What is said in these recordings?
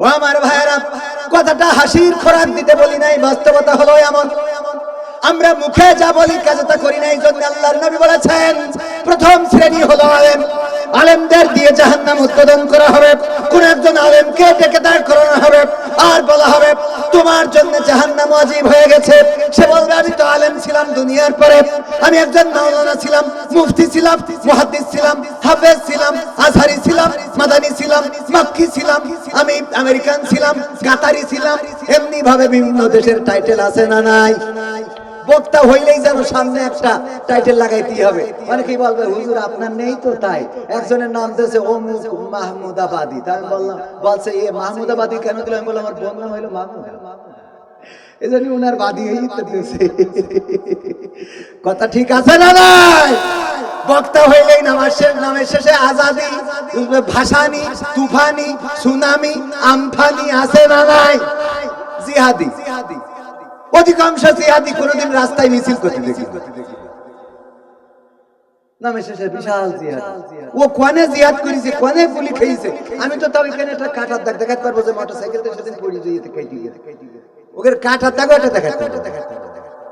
ও আমার ভাইয়েরা, কথাটা হাসির খোরাক দিতে বলি নাই, বাস্তবতা হলো এমন। আমরা মুখে যা বলি কাজে তা করি নাই, জন্য আল্লাহর নবী বলেছেন, প্রথম শ্রেণি হলো আলেম। আলেমদের দিয়ে জাহান্নাম উৎপাদন করা হবে। কোন একজন আলেমকে ডেকে দাঁড় করানো হবে, আর বলা হবে, তোমার জন্য জাহান্নাম অজীব হয়ে গেছে। সে বলবে, আমি তো আলেম ছিলাম দুনিয়ার পরে। আমি একজন মাওলানা ছিলাম, মুফতি ছিলাম, মুহাদ্দিস ছিলাম, হাফেজ ছিলাম, আজহারি ছিলাম, মাদানি ছিলাম, মাক্কি ছিলাম আমি আমেরিকান ছিলাম, কাতারি ছিলাম এমনি ভাবে বিভিন্ন দেশের টাইটেল আছে না নাই? বক্তা হইলেই যেন সামনে একটা টাইটেল লাগাইতেই হবে। অনেকেই বলবে? হুজুর, আপনার নেই তো তাই। একজনের নাম দিয়েছে অমুক মাহমুদাবাদী। তাই বললাম, বলছে, এ মাহমুদাবাদী কেন দিল? আমি বললাম, আমার বোন নাম হইল মাহমুদ। এই জন্য উনার বাদী কথা ঠিক আছে না নাই? বক্তা হইলেই নামার শেষ নামের শেষে আজাদি। ভাসানি তুফানি সুনামি আমফানি আছে না নাই জিহাদি অধিকাংশ জিহাদি কোনোদিন রাস্তায় মিছিল করতে দেখি নামে শেষে বিশাল জিহাদ। ও কোনে জিহাদ করেছে কোনে গুলি খেয়েছে? আমি তো তাও এখানে একটা কাটার দাগ দেখাতে পারব যে মোটরসাইকেল সেদিন পড়ে যেতে কেটে গেছে ওকে কাটার দাগও একটা দেখাতে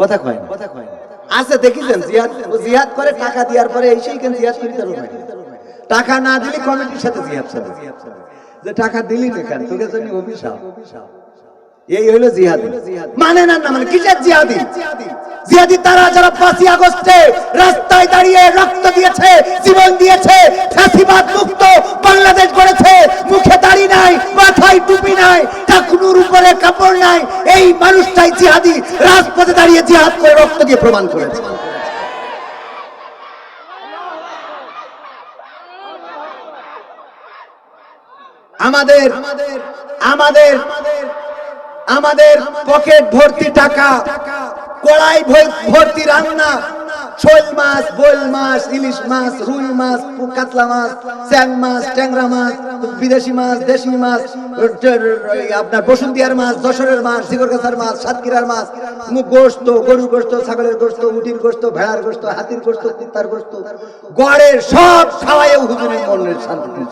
কথা কয় কথা কয় না। আছে দেখিছেন জিহাদ জিহাদ করে টাকা দেওয়ার পরে এই জিহাদ করি তার টাকা না দিলে কমিটির সাথে জিহাদ চলে। যে টাকা দিলি না কেন? তোকে জন্য অভিশাপ। এই হলো জিহাদি। মানে না না মানে কিসের জিহাদি? জিহাদি তারা যারা পাঁচই আগস্টে রাস্তায় দাঁড়িয়ে রক্ত দিয়েছে, জীবন দিয়েছে, ফ্যাসিবাদ মুক্ত বাংলাদেশ গড়েছে, মুখে দাড়ি নাই, মাথায় টুপি নাই টাকুনুর উপরে কাপড় নাই, এই মানুষটাই জিহাদি, রাজপথে দাঁড়িয়ে জিহাদ করে রক্ত দিয়ে প্রমাণ করেছে। আমাদের আমাদের আমাদের পকেট ভর্তি টাকা, কড়াই ভর- ভর্তি রান্না, শোল মাছ, বোল মাছ, ইলিশ মাছ, রুই মাছ কাতলা মাছ, চ্যাং মাছ, ট্যাংরা মাছ, বিদেশি মাছ, দেশি মাছ আপনার বসুন্তিয়ার মাছ দশরের মাছ শিকরগাছার মাছ, সাতক্ষীরার মাছ গোস্ত গরুর গোস্ত ছাগলের গোস্ত উটির গোস্ত ভেড়ার গোস্ত হাতির গোস্ত কুত্তার গোস্ত গড়ের সব খাওয়াইয়ে হুজুরের শান্তি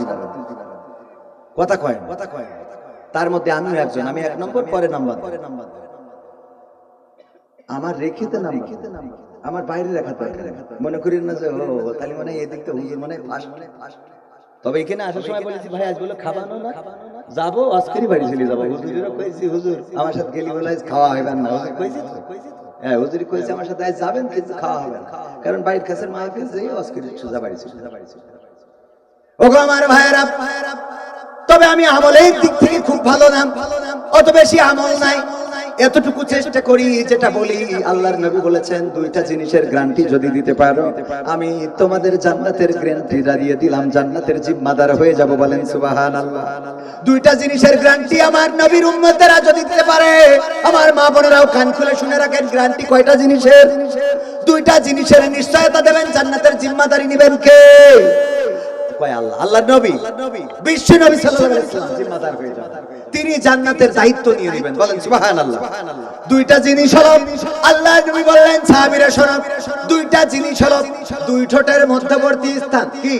কথা কয়। কথা কয় তার মধ্যে আমিও একজন, আমি এক নম্বর, পরে নাম্বার পরে নাম্বার আমার রেখেতে নাম্বার আমার বাইরে রাখা দরকার মনে করি না যে, ও, তাহলে মানে এদিক তো হুজুর মানে মানে ফাঁস তবে এখানে আসার সময় বলেছি, ভাই, আজ বলে খাবানো না? যাব আজকেরই বাড়ি চলে যাব। হুজুরেরও কইছি, হুজুর, আমার সাথে গেলি বলে আজ খাওয়া হবে না। হুজুর কইছি তো? হ্যাঁ হুজুরি কইছে, আমার সাথে আজ যাবেন, কিন্তু খাওয়া হবে কারণ বাড়ির কাছের মাহফিল যেই, আজকের সোজা বাড়ি চলে বাড়ি চলে ওগো আমার ভাইয়েরা তবে আমি আমলের দিক থেকে খুব ভালো নাম অত বেশি আমল নাই। এতটুকু চেষ্টা করি যেটা বলি, আল্লাহর নবী বলেছেন, দুইটা জিনিসের গ্যারান্টি যদি দিতে পারো, আমি তোমাদের জান্নাতের গ্যারান্টি দাঁড়িয়ে দিলাম, জান্নাতের জিম্মাদার হয়ে যাব বলেন সুবাহান আল্লাহ দুইটা জিনিসের গ্যারান্টি আমার নবীর উম্মতেরা যদি দিতে পারে, আমার মা বোনেরাও কান খুলে শুনে রাখেন, গ্যারান্টি কয়টা জিনিসের? দুইটা জিনিসের নিশ্চয়তা দেবেন, জান্নাতের জিম্মাদারি নেবেন কে? কয় আল্লাহ? আল্লাহ নবী? বিশ্ব নবী সাল্লাল্লাহু জিম্মাদার হয়ে যাবেন তিনি জান্নাতের দায়িত্ব নিয়ে নেবেন। বলেন সুবহানাল্লাহ। দুইটা জিনিস হলো আল্লাহ নবী বললেন সাহাবীরা শোনো দুইটা জিনিস হলো দুই ঠোঁটের মধ্যবর্তী স্থান কি?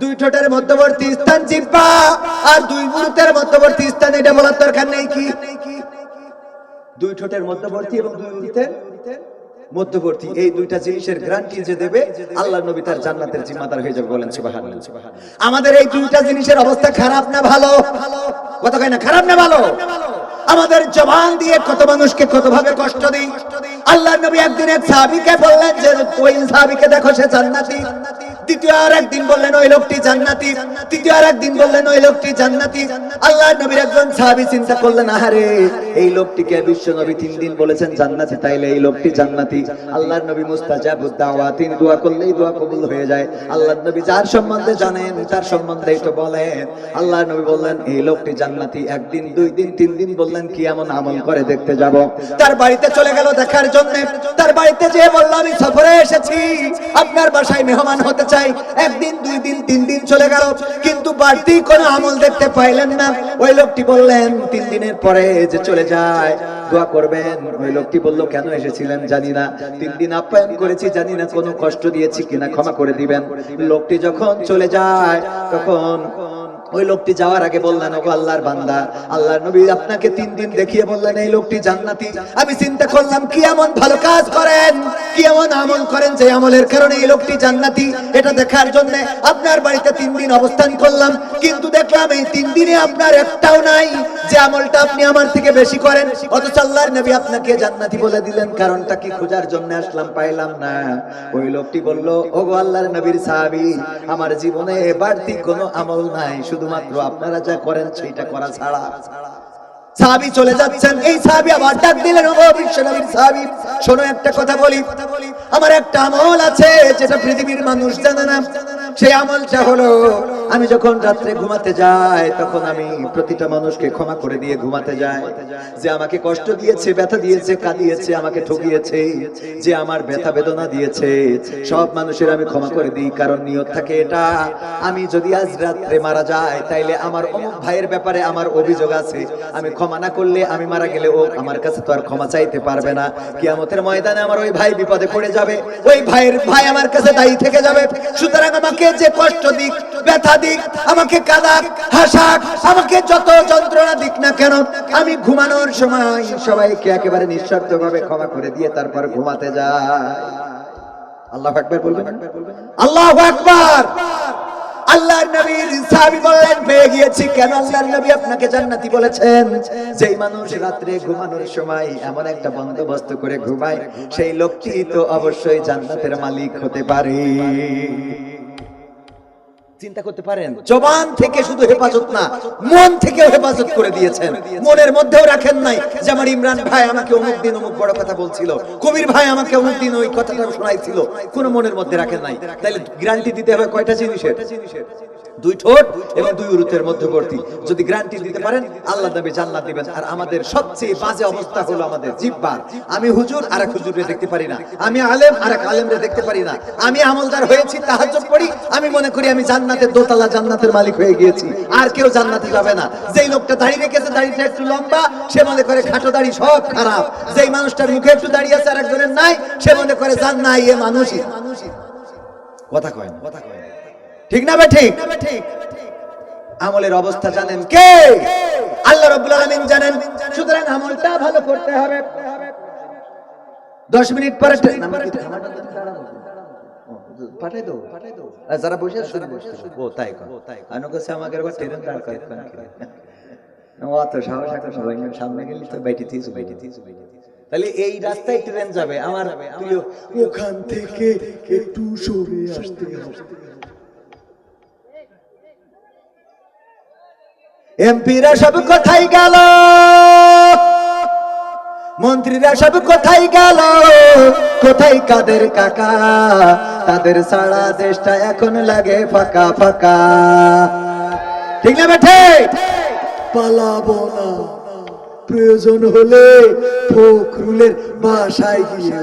দুই ঠোঁটের মধ্যবর্তী স্থান জিহ্বা আর দুই মুহূর্তের মধ্যবর্তী স্থান এটা বলার দরকার নেই কি? দুই ঠোঁটের মধ্যবর্তী এবং দুই মুহূর্তের মধ্যবর্তী এই দুইটা জিনিসের গ্রান্টি যে দেবে আল্লাহ নবী তার জান্নাতের জিম্মাদার হয়ে যাবে বলেন সুবহানাল্লাহ। আমাদের এই দুইটা জিনিসের অবস্থা খারাপ না ভালো? কত কয় না, খারাপ না ভালো? আমাদের জবান দিয়ে কত মানুষকে কত ভাবে কষ্ট দিই? আল্লাহ নবী একদিন এক সাহাবীকে বললেন যে, ওই সাহাবীকে দেখো, সে জান্নাতি। আর একদিন বললেন, ওই লোকটি জান্নাতি। তৃতীয় আর একদিন বললেন, ওই লোকটি জান্নাতি। আল্লাহ নবীর একজন সাহাবী চিন্তা করলেন, আহারে, এই লোকটিকে বিশ্ব নবী তিন দিন বলেছেন জান্নাতি, তাইলে এই লোকটি জান্নাতি। নবী দোয়া করলেই দোয়া কবুল হয়ে যায়। নবী যার সম্বন্ধে জানেন, তার বলেন। নবী বললেন, এই লোকটি জান্নাতি, একদিন, দুই দিন, তিন দিন বললেন, কি এমন আমল করে দেখতে যাব? তার বাড়িতে চলে গেল দেখার জন্য। তার বাড়িতে যেয়ে বলল, আমি সফরে এসেছি। আপনার বাসায় মেহমান হতে চাই। একদিন, দুই দিন, তিন দিন চলে গেল। কিন্তু বাড়তি কোনো আমল দেখতে পাইলেন না। ওই লোকটি বললেন, তিন দিনের পরে যে চলে যায়, দোয়া করবেন। ওই লোকটি বলল, কেন এসেছিলেন জানি না। তিন দিন আপ্যায়ন করেছি, জানি না কোনো কষ্ট দিয়েছি কিনা, ক্ষমা করে দিবেন। লোকটি যখন চলে যায়, তখন ওই লোকটি যাওয়ার আগে বললেন, ওগো আল্লাহর বান্দা, আল্লাহর নবী আপনাকে তিন দিন দেখিয়ে বললেন, এই লোকটি জান্নাতি। আমি চিন্তা করলাম, কি এমন ভালো কাজ করেন, কি এমন আমল করেন যে আমলের কারণে এই লোকটি জান্নাতি। এটা দেখার জন্য আপনার বাড়িতে তিন দিন অবস্থান করলাম, কিন্তু দেখলাম এই তিন দিনে আপনার একটাও নাই যে আমলটা আপনি আমার থেকে বেশি করেন। অথচ আল্লাহর নবী আপনাকে জান্নাতি বলে দিলেন, কারণটা কি খোঁজার জন্য আসলাম, পাইলাম না। ওই লোকটি বলল, ওগো আল্লাহর নবীর সাহাবী, আমার জীবনে বাড়তি কোনো আমল নাই শুধুমাত্র আপনারা যা করেন সেইটা করা ছাড়া। সাহাবি চলে যাচ্ছেন। এই সাহাবি আবার ডাক দিলেন ও বিশ্ব নবীর সাহাবি শোনো একটা কথা বলি। আমার একটা আমল আছে যেটা পৃথিবীর মানুষ জানে না। সেই আমলটা হলো আমি যখন রাত্রে ঘুমাতে যাই, তখন আমি প্রতিটা মানুষকে ক্ষমা করে দিয়ে ঘুমাতে যাই। যে আমাকে কষ্ট দিয়েছে, ব্যথা দিয়েছে, কাঁদিয়েছে, আমাকে ঠকিয়েছে, যে আমার ব্যথা বেদনা দিয়েছে, সব মানুষের আমি ক্ষমা করে দিই, কারণ নিয়ত থাকে এটা। আমি যদি আজ রাত্রে মারা যাই, তাইলে আমার অমুক ভাইয়ের ব্যাপারে আমার অভিযোগ আছে। আমি ক্ষমা না করলে আমি মারা গেলে ও আমার কাছে তো আর ক্ষমা চাইতে পারবে না। কিয়ামতের ময়দানে আমার ওই ভাই বিপদে পড়ে যাবে। ওই ভাইয়ের ভাই আমার কাছে দায়ী থেকে যাবে। সুতরাং আমাকে যে কষ্ট দিক ব্যথা আমাকে কাদাক হাসাক, আমাকে যত যন্ত্রণা দিক না কেন, আমি ঘুমানোর সময় সবাইকে একেবারে ভাবে ক্ষমা করে দিয়ে তারপর ঘুমাতে আল্লাহ আকবার বলবেন? আল্লাহ আকবার! আল্লাহর নবীর বললেন, পেয়ে গিয়েছি কেন আল্লাহর নবী আপনাকে জান্নাতি বলেছেন? যেই মানুষ রাত্রে ঘুমানোর সময় এমন একটা বন্দোবস্ত করে ঘুমায়, সেই লোকটি তো অবশ্যই জান্নাতের মালিক হতে পারে। চিন্তা করতে পারেন? জবান থেকে শুধু হেফাজত না, মন থেকেও হেফাজত করে দিয়েছেন। মনের মধ্যেও রাখেন নাই যেমন ইমরান ভাই আমাকে অমুক দিন অমুক বড় কথা বলছিল, কবির ভাই আমাকে অমুক দিন ওই কথাটা শোনাইছিল। কোনো মনের মধ্যে রাখেন নাই। তাইলে গ্যারান্টি দিতে হবে কয়টা জিনিসের? দুই ঠোঁট এবং দুই উরুতের মধ্যবর্তী। যদি গ্যারান্টি দিতে পারেন আল্লাহ নবী জান্নাত দিবেন। আর আমাদের সবচেয়ে বাজে অবস্থা হলো আমাদের জিব্বার। আমি হুজুর আর এক হুজুরে দেখতে পারি না। আমি আলেম আর এক আলেমরে দেখতে পারি না। আমি আমলদার হয়েছি, তাহাজ্জুদ পড়ি। আমি মনে করি আমি জান্নাতের দোতলা, জান্নাতের মালিক হয়ে গিয়েছি। আর কেউ জান্নাতে যাবে না। যেই লোকটা দাড়ি রেখেছে, দাড়িটা একটু লম্বা, সে মনে করে খাটো দাড়ি সব খারাপ। যেই মানুষটার মুখে একটু দাড়ি আছে আর একজনের নাই, সে মনে করে জান না ইয়ে মানুষই। কথা কয় না, কথা কয় না। ঠিক না ঠিক? আমলের অবস্থা জানেন কে? আল্লাহ রাব্বুল আলামিন জানেন। সুতরাং আমলটা ভালো করতে হবে। 10 মিনিট পরে পাঠাই দাও পাঠাই দাও। যারা বসে আছে ও তাই কর আনো কাছে আমাকে একবার ট্রেন দাঁড় করে অত সাহস এখন সবাই সামনে গেলি তো বাইটি দিয়েছ বাইটি দিয়েছ বাইটি তাহলে এই রাস্তায় ট্রেন যাবে। আমার ওখান থেকে একটু সরে আসতে হবে। এমপিরা সব কোথায় গেল। মন্ত্রীরা সব কোথায় গেল। কোথায় কাদের কাকা? তাদের সারা দেশটা এখন লাগে ফাঁকা ফাঁকা। ঠিক না বেঠে? পালাবো না। প্রয়োজন হলে ফখরুলের বাসায় গিয়ে।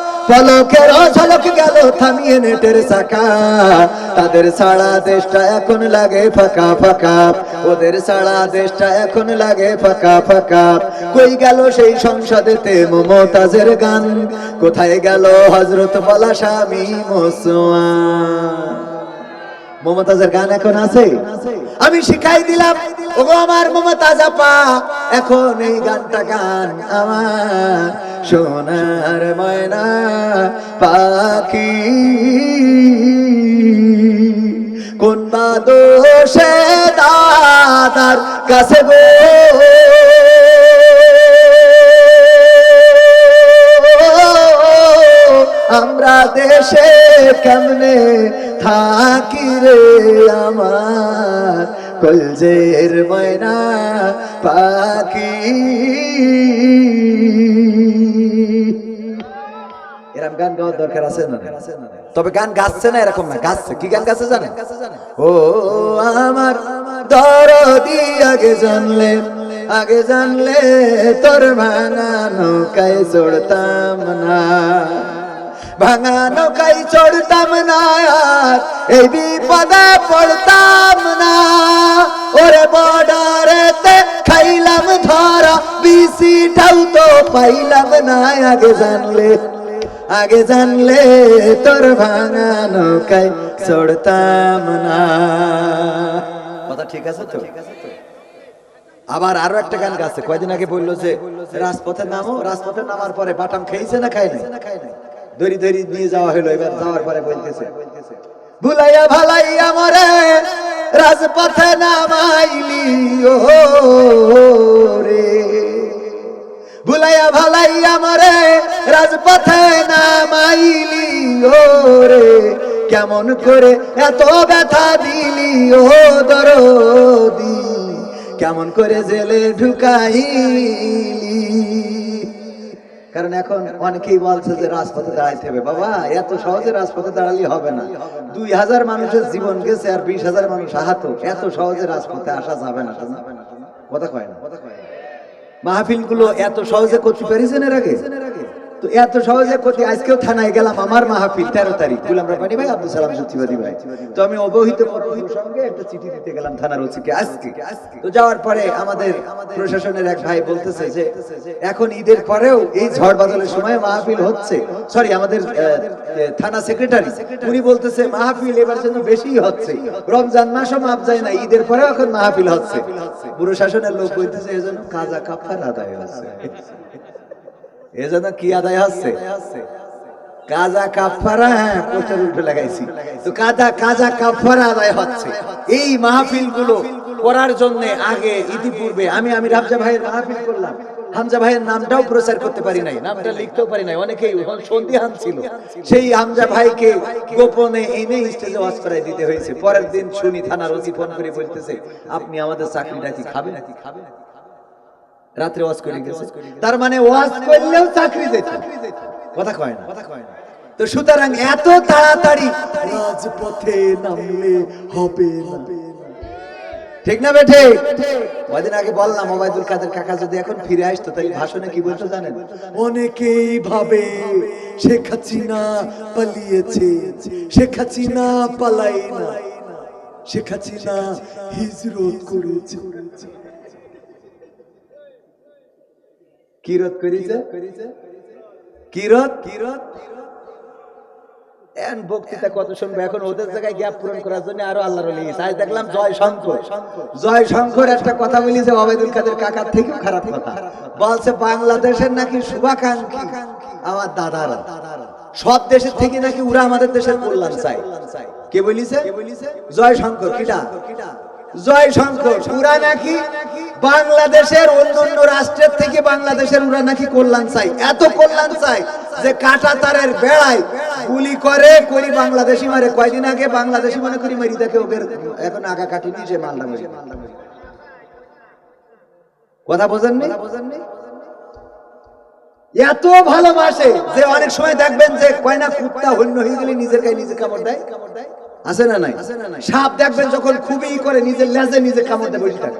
পলকের অঝলক গেল, থামিয়ে নেটের চাকা। তাদের সারা দেশটা এখন লাগে ফাঁকা ফাঁকা। ওদের সারা দেশটা এখন লাগে ফাঁকা ফাঁকা। কই গেল সেই সংসদেতে মমতাজের গান? কোথায় গেল হজরত বলা স্বামী মোসোয়ান মমতাজের গান এখন আছে? আমি শিখাই দিলাম, ওগো আমার মমতাজ আপা, এখন এই গানটা গান আমার, সোনার ময়না পাখি। কোন বা দোষে দাদার কাছে গো? আমরা দেশে কেমনে থাকি রে আমার, কলজের ময়না পাখি। এরকম গান গাওয়ার দরকার আছে না? তবে গান গাচ্ছে না এরকম না, গাচ্ছে। কি গান গাচ্ছে জানেন? ও আমার দরদি আগে জানলে আগে জানলে তোর ভাঙা নৌকায় চড়তাম না। ভাঙা নৌকায় চড়তাম না, আর এই বিপদে পড়তাম না। ওরে বর্ডারেতে খাইলাম ধরা, বিসিটাও তো পাইলাম না। আগে জানলে আগে জানলে তোর ভাঙা নৌকায় চড়তাম না। কথা ঠিক আছে তো? আবার আরও একটা গান গাছে। কয়দিন আগে বলল যে, রাজপথে নামো, রাজপথে নামার পরে বাটাম খেয়েছে না খায় নাই দড়ি ধরি নিয়ে যাওয়া হলো, এবার যাওয়ার পরে বলতেছে, ভুলাইয়া ভালাইয়া মরে, রাজপথে নামাইলি ও রে। ভুলাইয়া ভালাইয়া মরে, রাজপথে নামাইলি ও রে। কেমন করে এত ব্যথা দিলি ও দরদি। কেমন করে জেলে ঢুকাইলি। কারণ এখন অনেকেই বলছে যে রাজপথে দাঁড়াইতে হবে। বাবা, এত সহজে রাজপথে দাঁড়ালে হবে না। দুই হাজার মানুষের জীবন গেছে আর বিশ হাজার মানুষ আহত। এত সহজে রাজপথে আসা যাবে না কথা কয় না। মাহফিলগুলো এত সহজে করতে পেরেছেন এর আগে? তো এত সহজে করতে আজকেও থানায় গেলাম আমার মাহফিল, তেরো তারিখ। গুলাম ভাই, আব্দুল সালাম সত্যিবাদী ভাই তো আমি অবহিত সঙ্গে একটা চিঠি দিতে গেলাম থানার ওসিকে আজকে। তো যাওয়ার পরে আমাদের প্রশাসনের এক ভাই বলতেছে যে, এখন ঈদের পরেও এই ঝড় বাদলের সময় মাহফিল হচ্ছে। সরি আমাদের থানা সেক্রেটারি। উনি বলতেছে, মাহফিল এবার যেন বেশি হচ্ছে। রমজান মাসও মাপ যায় না, ঈদের পরেও এখন মাহফিল হচ্ছে। প্রশাসনের লোক বলতেছে এজন্য কাজা কাফার আদায় হচ্ছে। এই মাহফিলগুলো করার জন্য আগে ইতিপূর্বে আমি আমি রামজা ভাইয়ের মাহফিল করলাম। হামজা ভাইয়ের নামটাও প্রচার করতে পারি নাই, নামটা লিখতেও পারি নাই, অনেকেই সন্ধিহান ছিল সেই হামজা ভাইকে গোপনে এনে স্টেজে ওয়াজ করাই দিতে হয়েছে। পরের দিন শুনি থানার ওসি ফোন করে বলতেছে, আপনি আমাদের চাকরিটা কি খাবেন নাকি খাবেন? রাত্রে ওয়াজ করে গেছে। তার মানে ওয়াজ করলেও চাকরি দিত কথা কয় না। কথা কয় না। তো সুতরাং এত তাড়াতাড়ি রাজপথে নামলে হবে না। ঠিক না বেঠে কয়দিন আগে বললাম ওবায়দুল কাদের কাকা যদি এখন ফিরে আসতো তাহলে ভাষণে কি বলতো জানেন? অনেকেই ভাবে শেখ হাসিনা পালিয়েছে। শেখ হাসিনা পালাই না। শেখ হাসিনা হিজরত করেছে। কিরত করেছে? কিরত? কিরত এন বক্তৃতা কত শুনব? এখন ওদের জায়গায় গ্যাপ পূরণ করার জন্য আরও আল্লাহর আজ দেখলাম জয় শঙ্কর। জয় শঙ্কর একটা কথা বলেছে ওবায়দুল কাদের কাকার থেকেও খারাপ কথা। বলছে, বাংলাদেশের নাকি শুভাকাঙ্ক্ষী আমার দাদারা। সব দেশের থেকে নাকি ওরা আমাদের দেশের কল্যাণ চাই কে বলিছে? জয় শঙ্কর, কিটা? জয় শঙ্কর ওরা নাকি বাংলাদেশের অন্য রাষ্ট্রের থেকে বাংলাদেশের ওরা নাকি কল্যাণ চাই এত কল্যাণ চাই যে কাটা তারের বেড়ায় গুলি করে, করি বাংলাদেশি মারে। কয়দিন আগে বাংলাদেশি মনে করি মারি দেখে ওদের এখন আগা কাটিনি সে মালদা মারি। কথা বোঝেননি? এত ভালোবাসে যে অনেক সময় দেখবেন যে কয়না কুত্তা হন্য হয়ে গেলে নিজের গায়ে নিজে কামড় দেয়। আছে না নাই? সাপ দেখবেন যখন খুবই করে নিজের লেজে নিজে কামড় দেয়, বসে থাকে।